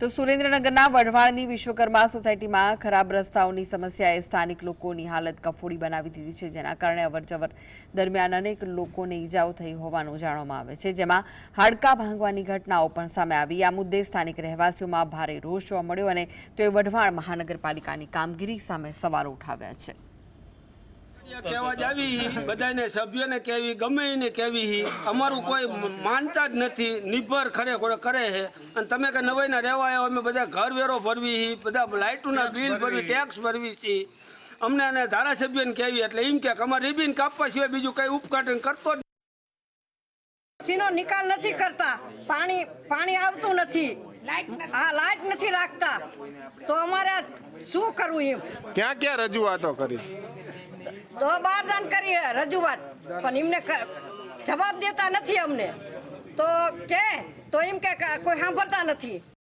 તો સુરેન્દ્રનગરના વઢવાણની વિશ્વકર્મા સોસાયટીમાં ખરાબ રસ્તાઓની સમસ્યાએ સ્થાનિક લોકોની હાલત કફોડી બનાવી દીધી છે, જેના કારણે અવરજવર દરમિયાન અનેક લોકોને ઈજાઓ થઈ હોવાનું જાણવામાં આવે છે. જેમાં હાડકાં ભાંગવાની ઘટનાઓ પણ સામે આવી. આ મુદ્દે સ્થાનિક રહેવાસીઓમાં ભારે રોષ જોવા મળ્યો અને તેઓએ વઢવાણ મહાનગરપાલિકાની કામગીરી સામે સવાલો ઉઠાવ્યા છે. કહેવા જ આવી બધાને સભ્યોને કહેવી ગમે એને કહેવી અમારું કોઈ માનતા જ નથી નિર્ભર ખરેખર કરે છે અને તમે કે નવાઈના રહેવા આવ્યા અમે બધા ઘર વેરો ભરવી હી, બધા લાઇટોના બિલ ભરવી ટેક્સ ભરવી છીએ અમને અને ધારાસભ્યને કહેવી એટલે એમ કે અમારે રિબિન કાપવા સિવાય બીજું કઈ ઉપઘાટન કરતો જ સીનો નિકાલ નથી કરતા. પાણી પાણી આવતું નથી. હા લાઈટ નથી રાખતા. તો અમારે શું કરવું એમ? ક્યાં ક્યાં રજૂઆતો કરી? તો બારદાન કરીએ રજૂઆત. પણ એમને જવાબ દેતા નથી અમને. તો કે તો એમ કે ક- કોઈ સાંભળતા નથી.